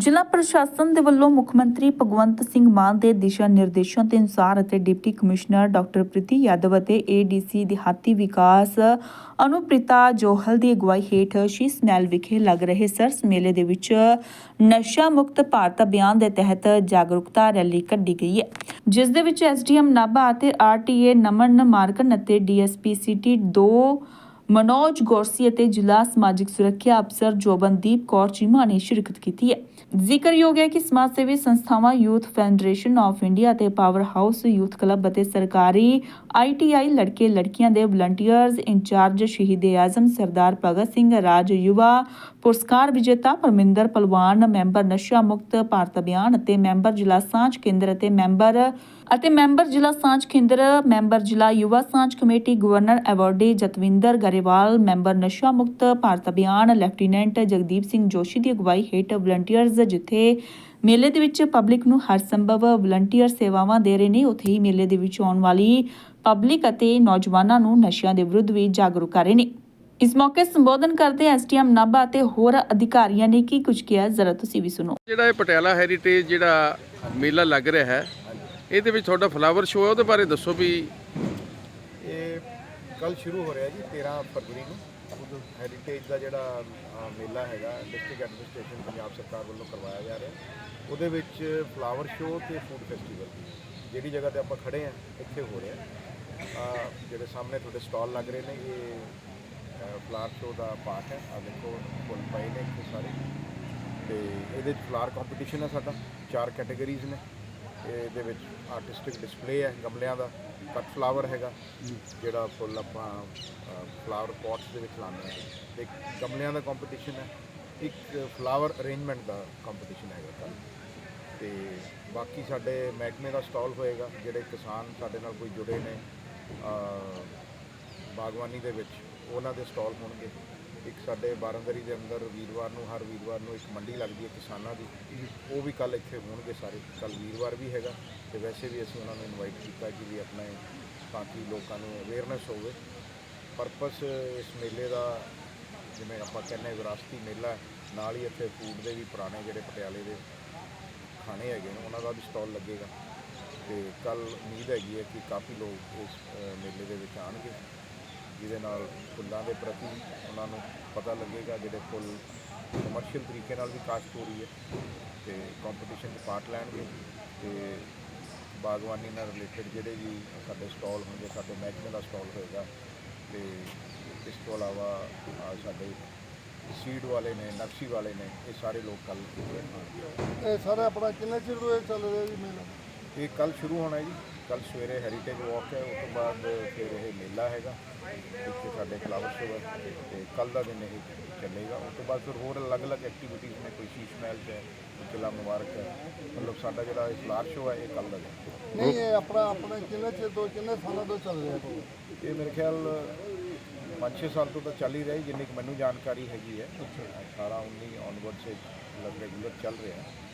ਜ਼ਿਲ੍ਹਾ ਪ੍ਰਸ਼ਾਸਨ ਦੇ ਵੱਲੋਂ ਮੁੱਖ ਮੰਤਰੀ ਭਗਵੰਤ ਸਿੰਘ ਮਾਨ ਦੇ ਦਿਸ਼ਾ ਨਿਰਦੇਸ਼ਾਂ ਦੇ ਅਨੁਸਾਰ ਅਤੇ deputy commissioner doctor Preeti Yadav ਅਤੇ ਏਡੀਸੀ ਦਿਹਾਤੀ ਵਿਕਾਸ ਅਨੁਪ੍ਰਿਤਾ ਜੋਹਲ ਦੀ ਅਗਵਾਈ ਹੇਠ ਸ਼ੀਸ਼ ਮਹਿਲ ਵਿਖੇ ਲੱਗ ਰਹੇ ਸਰਸ ਮੇਲੇ ਦੇ ਵਿੱਚ ਨਸ਼ਾ ਮੁਕਤ ਭਾਰਤ ਅਭਿਆਨ ਦੇ ਤਹਿਤ ਜਾਗਰੂਕਤਾ ਰੈਲੀ ਕੱਢੀ ਗਈ ਹੈ, ਜਿਸ ਦੇ ਵਿੱਚ ਐਸਡੀਐਮ ਨਾਭਾ ਅਤੇ ਆਰਟੀਏ ਨਮਨ, ਮਾਰਕਨ ਅਤੇ ਡੀਐਸਪੀ ਸਿਟੀ 2 ਮਨੋਜ ਗੋਰਸੀ ਅਤੇ ਜ਼ਿਲ੍ਹਾ ਸਮਾਜਿਕ ਸੁਰੱਖਿਆ ਅਫਸਰ ਜੋਬਨਦੀਪ ਕੌਰ ਚੀਮਾ ਨੇ ਸ਼ਿਰਕਤ ਕੀਤੀ ਹੈ। ਜ਼ਿਕਰਯੋਗ ਹੈ ਕਿ ਸਮਾਜ ਸੇਵੀ ਸੰਸਥਾਵਾਂ ਯੂਥ ਫੈਡਰੇਸ਼ਨ ਆਫ ਇੰਡੀਆ ਅਤੇ ਪਾਵਰ ਹਾਊਸ ਯੂਥ ਕਲੱਬ ਅਤੇ ਸਰਕਾਰੀ ਆਈਟੀਆਈ ਲੜਕੇ ਲੜਕੀਆਂ ਦੇ ਵਲੰਟੀਅਰਸ ਇੰਚਾਰਜ ਸ਼ਹੀਦ ਆਜ਼ਮ ਸਰਦਾਰ ਭਗਤ ਸਿੰਘ ਰਾਜ ਯੁਵਾ ਪੁਰਸਕਾਰ ਵਿਜੇਤਾ ਪਰਮਿੰਦਰ ਪਲਵਾਨ, ਮੈਂਬਰ ਨਸ਼ਾ ਮੁਕਤ ਭਾਰਤ ਅਭਿਆਨ ਅਤੇ ਮੈਂਬਰ ਜ਼ਿਲ੍ਹਾ ਸਾਂਝ ਕੇਂਦਰ ਅਤੇ ਮੈਂਬਰ ਅਤੇ ਮੈਂਬਰ ਜ਼ਿਲ੍ਹਾ ਸਾਂਝ ਕੇਂਦਰ, ਮੈਂਬਰ ਜ਼ਿਲ੍ਹਾ ਯੁਵਾ ਸਾਂਝ ਕਮੇਟੀ ਗਵਰਨਰ ਐਵਾਰਡੀ ਜਤਵਿੰਦਰ ਗਰੇ ਗਰੇਵਾਲ, ਮੈਂਬਰ ਨਸ਼ਾ ਮੁਕਤ ਭਾਰਤ ਅਭਿਆਨ, ਲੈਫਟੀਨੈਂਟ ਜਗਦੀਪ ਸਿੰਘ ਜੋਸ਼ੀ ਦੀ ਅਗਵਾਈ ਹੇਠ ਵਲੰਟੀਅਰਸ ਜਿੱਥੇ ਮੇਲੇ ਦੇ ਵਿੱਚ ਪਬਲਿਕ ਨੂੰ ਹਰ ਸੰਭਵ ਵਲੰਟੀਅਰ ਸੇਵਾਵਾਂ ਦੇ ਰਹੇ ਨੇ, ਉੱਥੇ ਹੀ ਮੇਲੇ ਦੇ ਵਿੱਚ ਆਉਣ ਵਾਲੀ ਪਬਲਿਕ ਅਤੇ ਨੌਜਵਾਨਾਂ ਨੂੰ ਨਸ਼ਿਆਂ ਦੇ ਵਿਰੁੱਧ ਵੀ ਜਾਗਰੂਕ ਕਰ ਰਹੇ ਨੇ। ਇਸ ਮੌਕੇ ਸੰਬੋਧਨ ਕਰਦੇ ਐਸਟੀਐਮ ਨਾਭਾ ਅਤੇ ਹੋਰ ਅਧਿਕਾਰੀਆਂ ਨੇ ਕੀ ਕੁਝ ਕਿਹਾ, ਜ਼ਰਾ ਤੁਸੀਂ ਵੀ ਸੁਣੋ। ਜਿਹੜਾ ਇਹ ਪਟਿਆਲਾ ਹੈਰੀਟੇਜ ਜਿਹੜਾ ਮੇਲਾ ਲੱਗ ਰਿਹਾ ਹੈ, ਇਹਦੇ ਵਿੱਚ ਤੁਹਾਡਾ ਫਲਾਵਰ ਸ਼ੋਅ ਹੈ, ਉਹਦੇ ਬਾਰੇ ਦੱਸੋ ਵੀ ਕੱਲ ਸ਼ੁਰੂ ਹੋ ਰਿਹਾ ਜੀ 13 ਫਰਵਰੀ ਨੂੰ। ਉਦੋਂ ਹੈਰੀਟੇਜ ਦਾ ਜਿਹੜਾ ਮੇਲਾ ਹੈਗਾ ਡਿਸਟ੍ਰਿਕਟ ਐਡਮਿਨਿਸਟ੍ਰੇਸ਼ਨ ਪੰਜਾਬ ਸਰਕਾਰ ਵੱਲੋਂ ਕਰਵਾਇਆ ਜਾ ਰਿਹਾ। ਉਹਦੇ ਵਿੱਚ ਫਲਾਵਰ ਸ਼ੋਅ ਤੇ ਫੂਡ ਫੈਸਟੀਵਲ ਜਿਹੜੀ ਜਗ੍ਹਾ ਤੇ ਆਪਾਂ ਖੜੇ ਆ ਇੱਥੇ ਹੋ ਰਿਹਾ। ਜਿਹੜੇ ਸਾਹਮਣੇ ਤੁਹਾਡੇ ਸਟਾਲ ਲੱਗ ਰਹੇ ਨੇ, ਇਹ ਫਲਾਵਰ ਸ਼ੋਅ ਦਾ ਪਾਰਟ ਹੈ। ਆ ਦੇਖੋ, ਫੁੱਲ ਪਏ ਨੇ ਇੱਥੇ ਸਾਰੇ। ਤੇ ਇਹਦੇ ਵਿੱਚ ਫਲਾਰ ਕੰਪੀਟੀਸ਼ਨ ਹੈ ਸਾਡਾ। ਚਾਰ ਕੈਟਾਗਰੀਜ਼ ਨੇ। ਇਹਦੇ ਵਿੱਚ ਆਰਟਿਸਟਿਕ ਡਿਸਪਲੇ ਹੈ, ਗਮਲਿਆਂ ਦਾ। ਕੱਟ ਫਲਾਵਰ ਹੈਗਾ ਜਿਹੜਾ ਫੁੱਲ ਆਪਾਂ ਫਲਾਵਰ ਪੋਟਸ ਦੇ ਵਿੱਚ ਲਾਉਂਦੇ ਹਾਂ। ਤੇ ਇੱਕ ਗਮਲਿਆਂ ਦਾ ਕੰਪੀਟੀਸ਼ਨ ਹੈ ਇੱਕ ਫਲਾਵਰ ਅਰੇਂਜਮੈਂਟ ਦਾ ਕੰਪੀਟੀਸ਼ਨ ਹੈਗਾ ਕੱਲ੍ਹ। ਤੇ ਬਾਕੀ ਸਾਡੇ ਮਹਿਕਮੇ ਦਾ ਸਟਾਲ ਹੋਏਗਾ ਜਿਹੜੇ ਕਿਸਾਨ ਸਾਡੇ ਨਾਲ ਕੋਈ ਜੁੜੇ ਨੇ ਅਹ, ਬਾਗਵਾਨੀ ਦੇ ਵਿੱਚ ਉਹਨਾਂ ਦੇ ਸਟਾਲ ਹੋਣਗੇ। ਇੱਕ ਸਾਡੇ ਬਾਰਾਂਦਰੀ ਦੇ ਅੰਦਰ ਵੀਰਵਾਰ ਨੂੰ, ਹਰ ਵੀਰਵਾਰ ਨੂੰ ਇੱਕ ਮੰਡੀ ਲੱਗਦੀ ਹੈ ਕਿਸਾਨਾਂ ਦੀ। ਉਹ ਵੀ ਕੱਲ ਇੱਥੇ ਹੋਣਗੇ ਸਾਰੇ। ਕੱਲ ਵੀਰਵਾਰ ਵੀ ਹੈਗਾ ਤੇ ਵੈਸੇ ਵੀ ਅਸੀਂ ਉਹਨਾਂ ਨੂੰ ਇਨਵਾਈਟ ਕੀਤਾ ਕਿ ਵੀ ਆਪਣੇ ਤਾਂ ਕਿ ਲੋਕਾਂ ਨੂੰ ਅਵੇਅਰਨੈਸ ਹੋਵੇ। ਪਰਪਸ ਇਸ ਮੇਲੇ ਦਾ ਜਿਵੇਂ ਆਪਾਂ ਕਹਿੰਦੇ ਵਿਰਾਸਤੀ ਮੇਲਾ ਨਾਲ ਹੀ ਇੱਥੇ ਫੂਡ ਦੇ ਵੀ ਪੁਰਾਣੇ ਜਿਹੜੇ ਪਟਿਆਲੇ ਦੇ ਖਾਣੇ ਹੈਗੇ ਨੇ, ਉਹਨਾਂ ਦਾ ਵੀ ਸਟਾਲ ਲੱਗੇਗਾ। ਤੇ ਕੱਲ ਉਮੀਦ ਹੈਗੀ ਹੈ ਕਿ ਕਾਫੀ ਲੋਕ ਇਸ ਮੇਲੇ ਦੇ ਵਿੱਚ ਆਣਗੇ ਜਿਹਦੇ ਨਾਲ ਫੁੱਲਾਂ ਦੇ ਪ੍ਰਤੀ ਉਹਨਾਂ ਨੂੰ ਪਤਾ ਲੱਗੇਗਾ ਜਿਹੜੇ ਫੁੱਲ ਕਮਰਸ਼ੀਅਲ ਤਰੀਕੇ ਨਾਲ ਵੀ ਕਾਸ਼ਤ ਹੋ ਰਹੀ ਹੈ ਤੇ ਕੰਪੀਟੀਸ਼ਨ 'ਚ ਪਾਰਟ ਲੈਣਗੇ ਤੇ ਬਾਗਵਾਨੀ ਨਾਲ ਰਿਲੇਟਡ ਜਿਹੜੇ ਵੀ ਸਾਡੇ ਸਟਾਲ ਹੋਣਗੇ ਸਾਡੇ ਮਹਿਕਮੇ ਦਾ ਸਟਾਲ ਹੋਏਗਾ ਤੇ ਇਸ ਤੋਂ ਇਲਾਵਾ ਸਾਡੇ ਸੀਡ ਵਾਲੇ ਨੇ ਨਕਸ਼ੀ ਵਾਲੇ ਨੇ ਇਹ ਸਾਰੇ ਲੋਕ ਕੱਲ ਇਹ ਸਾਰਾ ਆਪਣਾ ਕਿੰਨੇ ਚਿਰ ਤੋਂ ਇਹ ਚੱਲ ਰਿਹਾ ਜੀ ਮੇਲਾ? ਇਹ ਕੱਲ ਸ਼ੁਰੂ ਹੋਣਾ ਹੈ ਜੀ। ਕੱਲ ਸਵੇਰੇ ਹੈਰੀਟੇਜ ਵਾਕ ਹੈ ਉਸ ਤੋਂ ਬਾਅਦ ਫਿਰ ਇਹ ਮੇਲਾ ਹੈਗਾ ਇੱਥੇ ਸਾਡੇ ਫਲਾਵਰ ਸ਼ੋਅ ਹੈ ਤੇ ਕੱਲ ਦਾ ਦਿਨ ਇਹ ਚੱਲੇਗਾ। ਉਸ ਤੋਂ ਬਾਅਦ ਫਿਰ ਹੋਰ ਅਲੱਗ-ਅਲੱਗ ਐਕਟੀਵਿਟੀਜ਼ ਨੇ ਕੋਈ ਸ਼ੀਸ਼ ਮਹਿਲ ਹੈ ਕਿਲ੍ਹਾ ਮੁਬਾਰਕ ਹੈ ਮਤਲਬ ਸਾਡਾ ਜਿਹੜਾ ਇਹ ਫਲਾਵਰ ਸ਼ੋਅ ਹੈ ਇਹ ਕੱਲ ਦਾ ਦਿਨ ਨਹੀਂ ਇਹ ਆਪਣਾ ਆਪਣੇ ਕਿੰਨੇ ਚਿਰ ਤੋਂ ਕਿੰਨੇ ਸਾਲਾਂ ਤੋਂ ਚੱਲ ਰਿਹਾ ਹੈ ਇਹ ਮੇਰੇ ਖਿਆਲ 5-6 ਸਾਲ ਤੋਂ ਤਾਂ ਚੱਲ ਹੀ ਰਿਹਾ ਜਿੰਨੀ ਕੁ ਮੈਨੂੰ ਜਾਣਕਾਰੀ ਹੈਗੀ ਹੈ। 18 19 ਆਨਵਰਡ ਸੇ ਲਗ ਰੈਗੂਲਰ ਚੱਲ ਰਿਹਾ। ਹੈ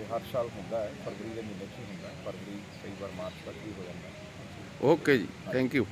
ਤੇ ਹਰ ਸਾਲ ਹੁੰਦਾ ਹੈ, ਫਰਵਰੀ ਦੇ ਮਹੀਨੇ 'ਚ ਹੀ ਹੁੰਦਾ ਹੈ, ਫਰਵਰੀ ਕਈ ਵਾਰ ਮਾਰਚ ਤੱਕ ਵੀ ਹੋ ਜਾਂਦਾ ਹੈ। ਓਕੇ ਜੀ ਥੈਂਕ ਯੂ